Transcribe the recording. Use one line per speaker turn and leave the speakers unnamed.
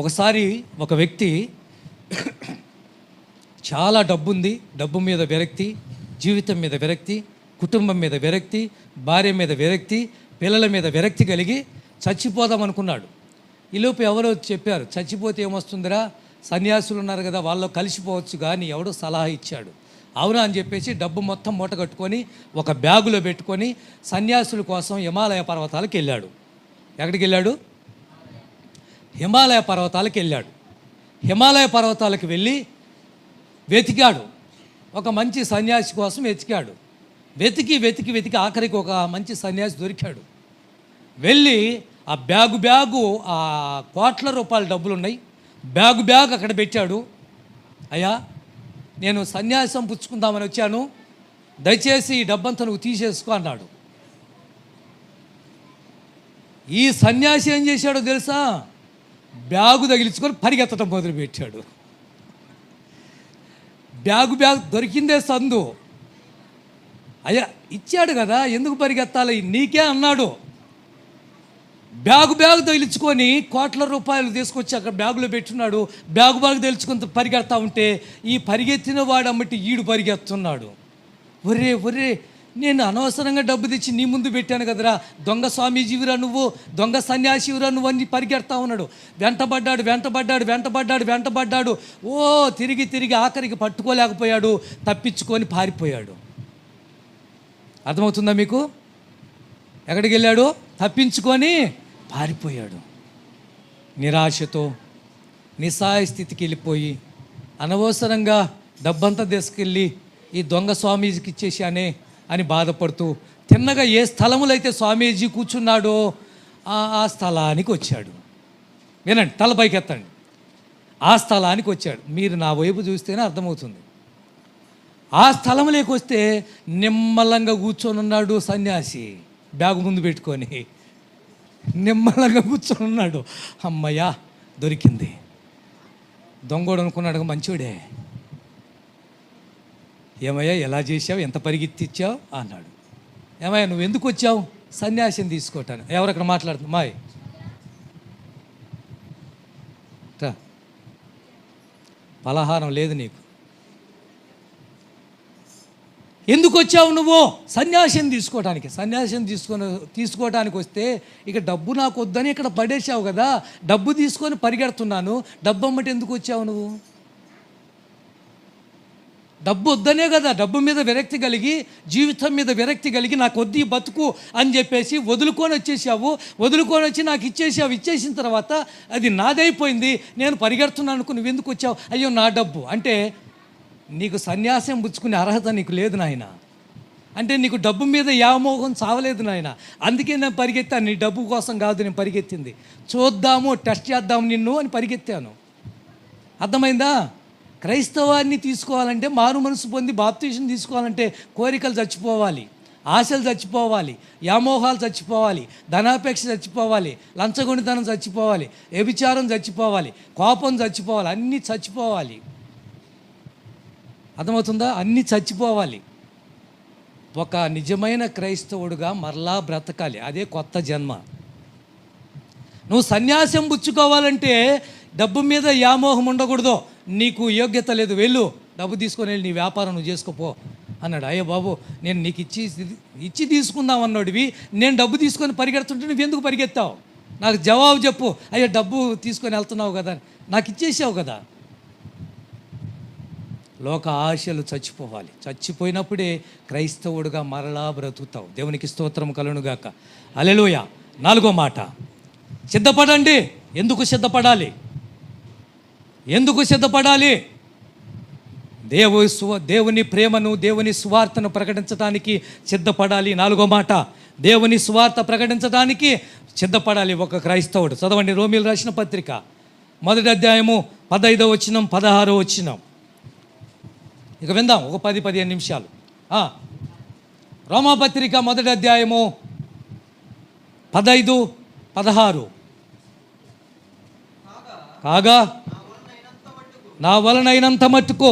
ఒకసారి ఒక వ్యక్తి చాలా డబ్బు ఉంది డబ్బు మీద విరక్తి జీవితం మీద విరక్తి కుటుంబం మీద విరక్తి భార్య మీద విరక్తి పిల్లల మీద విరక్తి కలిగి చచ్చిపోదాం అనుకున్నాడు. ఈలోపు ఎవరో చెప్పారు చచ్చిపోతే ఏమొస్తుందిరా? సన్యాసులు ఉన్నారు కదా వాళ్ళు కలిసిపోవచ్చు కానీ ఎవడో సలహా ఇచ్చాడు. అవునా అని చెప్పేసి డబ్బు మొత్తం మూట కట్టుకొని ఒక బ్యాగులో పెట్టుకొని సన్యాసుల కోసం హిమాలయ పర్వతాలకు వెళ్ళాడు. ఎక్కడికి వెళ్ళాడు? హిమాలయ పర్వతాలకు వెళ్ళాడు. హిమాలయ పర్వతాలకు వెళ్ళి వెతికాడు. ఒక మంచి సన్యాసి కోసం వెతికాడు. వెతికి వెతికి వెతికి ఆఖరికి ఒక మంచి సన్యాసి దొరికాడు. వెళ్ళి ఆ బ్యాగు బ్యాగు ఆ కోట్ల రూపాయల డబ్బులు ఉన్నాయి బ్యాగు బ్యాగ్ అక్కడ పెట్టాడు. అయ్యా నేను సన్యాసం పుచ్చుకుందామని వచ్చాను. దయచేసి ఈ డబ్బంతా నువ్వు తీసేసుకో అన్నాడు. ఈ సన్యాసి ఏం చేశాడో తెలుసా? బ్యాగు తగిలించుకొని పరిగెత్తడం మొదలుపెట్టాడు. బ్యాగు బ్యాగ్ దొరికిందే సందు. అయ్యా ఇచ్చాడు కదా ఎందుకు పరిగెత్తాలి? నీకే అన్నాడు. బ్యాగు బ్యాగ్ తగిలించుకొని కోట్ల రూపాయలు తీసుకొచ్చి అక్కడ బ్యాగులో పెట్టున్నాడు. బ్యాగు బ్యాగ్ తెలుసుకొని పరిగెడతా ఉంటే ఈ పరిగెత్తిన వాడు అమ్మటి ఈడు పరిగెత్తున్నాడు. ఒరే ఒరే నేను అనవసరంగా డబ్బు తెచ్చి నీ ముందు పెట్టాను కదరా. దొంగ స్వామీజీవిరా నువ్వు దొంగ సన్యాసివిరా నువ్వు అన్ని పరిగెడతా ఉన్నాడు. వెంటబడ్డాడు వెంటబడ్డాడు వెంటబడ్డాడు వెంటబడ్డాడు. ఓ తిరిగి తిరిగి ఆఖరికి పట్టుకోలేకపోయాడు తప్పించుకొని పారిపోయాడు. అర్థమవుతుందా మీకు? ఎక్కడికి వెళ్ళాడు? తప్పించుకొని పారిపోయాడు. నిరాశతో నిస్సాయ స్థితికి వెళ్ళిపోయి అనవసరంగా డబ్బంతా తీసుకెళ్ళి ఈ దొంగ స్వామీజీకి ఇచ్చేసానే అని అని బాధపడుతూ తిన్నగా ఏ స్థలములో అయితే స్వామీజీ కూర్చున్నాడో ఆ ఆ స్థలానికి వచ్చాడు. వినండి తల పైకి ఎత్తండి ఆ స్థలానికి వచ్చాడు. మీరు నా వైపు చూస్తేనే అర్థమవుతుంది. ఆ స్థలంలోకి వస్తే నిమ్మలంగా కూర్చొని ఉన్నాడు సన్యాసి. బ్యాగు ముందు పెట్టుకొని నిమ్మలంగా కూర్చొని ఉన్నాడు అమ్మయ్యా దొరికింది. దొంగోడు అనుకున్నాడు మంచోడే. ఏమయ్యా ఎలా చేసావు ఎంత పరిగెత్తిచ్చావు? అన్నాడు. ఏమయ్యా నువ్వు ఎందుకు వచ్చావు? సన్యాసం తీసుకోవటాను ఎవరక్కడ మాట్లాడుతుంది మాయ్. పలహారం లేదు నీకు. ఎందుకు వచ్చావు నువ్వు? సన్యాసం తీసుకోవడానికి సన్యాసం తీసుకొని తీసుకోవడానికి వస్తే ఇక డబ్బు నాకు వద్దని ఇక్కడ పడేసావు కదా. డబ్బు తీసుకొని పరిగెడుతున్నాను. డబ్బు అమ్మటి ఎందుకు వచ్చావు నువ్వు? డబ్బు వద్దనే కదా డబ్బు మీద విరక్తి కలిగి జీవితం మీద విరక్తి కలిగి నాకు వద్దు బతుకు అని చెప్పేసి వదులుకొని వచ్చేసావు వదులుకొని వచ్చి నాకు ఇచ్చేసావు ఇచ్చేసిన తర్వాత అది నాదైపోయింది నేను పరిగెడుతున్నాను అనుకుని నువ్వు ఎందుకు వచ్చావు? అయ్యో నా డబ్బు. అంటే నీకు సన్యాసం పుచ్చుకునే అర్హత నీకు లేదు నాయన. అంటే నీకు డబ్బు మీద యామోహం చావలేదు నాయన. అందుకే నేను పరిగెత్తాను నీ డబ్బు కోసం కాదు నేను పరిగెత్తింది. చూద్దాము టెస్ట్ చేద్దాము నిన్ను అని పరిగెత్తాను. అర్థమైందా? క్రైస్తవాన్ని తీసుకోవాలంటే మారు మనసు పొంది బాప్తీషన్ తీసుకోవాలంటే కోరికలు చచ్చిపోవాలి ఆశలు చచ్చిపోవాలి యామోహాలు చచ్చిపోవాలి ధనాపేక్ష చచ్చిపోవాలి లంచగొండితనం చచ్చిపోవాలి వ్యభిచారం చచ్చిపోవాలి కోపం చచ్చిపోవాలి అన్నీ చచ్చిపోవాలి. అర్థమవుతుందా? అన్నీ చచ్చిపోవాలి. ఒక నిజమైన క్రైస్తవుడుగా మరలా బ్రతకాలి. అదే కొత్త జన్మ. నువ్వు సన్యాసం పుచ్చుకోవాలంటే డబ్బు మీద యామోహం ఉండకూడదు. నీకు యోగ్యత లేదు వెళ్ళు. డబ్బు తీసుకొని వెళ్ళి నీ వ్యాపారం నువ్వు చేసుకోపో అన్నాడు. అయ్యో బాబు నేను నీకు ఇచ్చి ఇచ్చి తీసుకుందాం అన్నాడువి. నేను డబ్బు తీసుకొని పరిగెడుతుంటే నువ్వు ఎందుకు పరిగెత్తావు? నాకు జవాబు చెప్పు. అయ్యో డబ్బు తీసుకొని వెళ్తున్నావు కదా. నాకు ఇచ్చేసావు కదా. లోక ఆశలు చచ్చిపోవాలి. చచ్చిపోయినప్పుడే క్రైస్తవుడుగా మరలా బ్రతుకుతావు. దేవునికి స్తోత్రం కలునుగాక అలెలుయ నాలుగో మాట. సిద్ధపడండి. ఎందుకు సిద్ధపడాలి? ఎందుకు సిద్ధపడాలి? దేవు దేవుని ప్రేమను దేవుని స్వార్థను ప్రకటించడానికి సిద్ధపడాలి. నాలుగో మాట దేవుని స్వార్థ ప్రకటించడానికి సిద్ధపడాలి ఒక క్రైస్తవుడు. చదవండి రోమిలు రాసిన పత్రిక. మొదటి అధ్యాయము పదైదో వచ్చినం పదహారో వచ్చినం ఇక విందాం ఒక పది పదిహేను నిమిషాలు. రోమాపత్రిక మొదటి అధ్యాయము పదైదు పదహారు. కాగా నా వలనైనంత మట్టుకో.